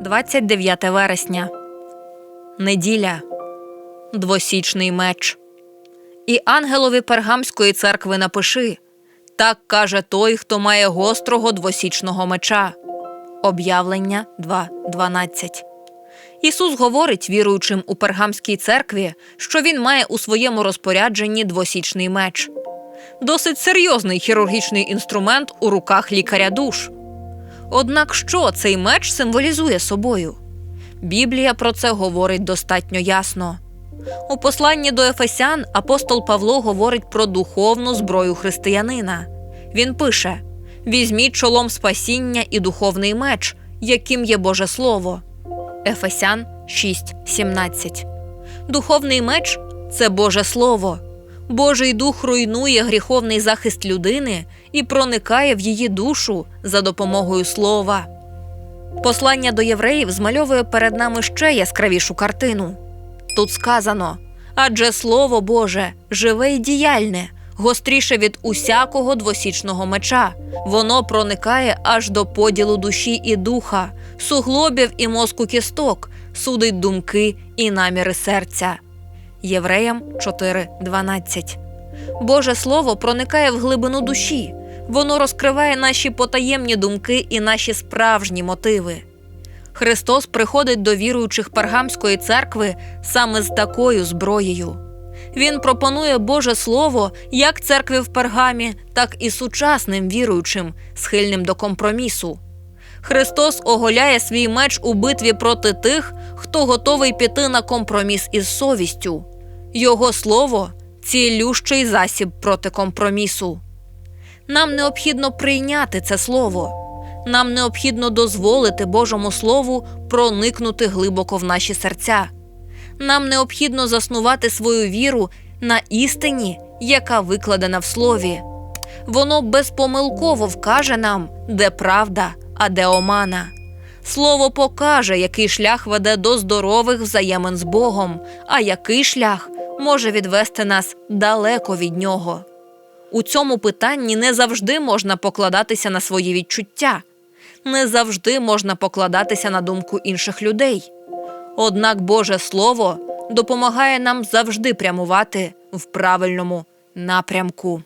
29 вересня. Неділя. Двосічний меч. І ангелові Пергамської церкви напиши так каже той, хто має гострого двосічного меча. Об'явлення 2.12. Ісус говорить віруючим у Пергамській церкві, що він має у своєму розпорядженні двосічний меч. Досить серйозний хірургічний інструмент у руках лікаря душ. Однак що цей меч символізує собою? Біблія про це говорить достатньо ясно. У посланні до Ефесян апостол Павло говорить про духовну зброю християнина. Він пише: Візьміть чолом спасіння і духовний меч, яким є Боже Слово. Ефесян 6.17 Духовний меч це Боже Слово. Божий дух руйнує гріховний захист людини і проникає в її душу за допомогою слова. Послання до євреїв змальовує перед нами ще яскравішу картину. Тут сказано: адже Слово Боже живе й діяльне, гостріше від усякого двосічного меча. Воно проникає аж до поділу душі і духа, суглобів і мозку кісток, судить думки і наміри серця. Євреям 4.12 Боже Слово проникає в глибину душі. Воно розкриває наші потаємні думки і наші справжні мотиви. Христос приходить до віруючих Паргамської церкви саме з такою зброєю. Він пропонує Боже Слово як церкві в Пергамі, так і сучасним віруючим, схильним до компромісу. Христос оголяє свій меч у битві проти тих, хто готовий піти на компроміс із совістю. Його слово цілющий засіб проти компромісу. Нам необхідно прийняти це слово. Нам необхідно дозволити Божому Слову проникнути глибоко в наші серця. Нам необхідно заснувати свою віру на істині, яка викладена в слові. Воно безпомилково вкаже нам, де правда, а де омана. Слово покаже, який шлях веде до здорових взаємин з Богом, а який шлях може відвести нас далеко від нього. У цьому питанні не завжди можна покладатися на свої відчуття, не завжди можна покладатися на думку інших людей. Однак Боже Слово допомагає нам завжди прямувати в правильному напрямку.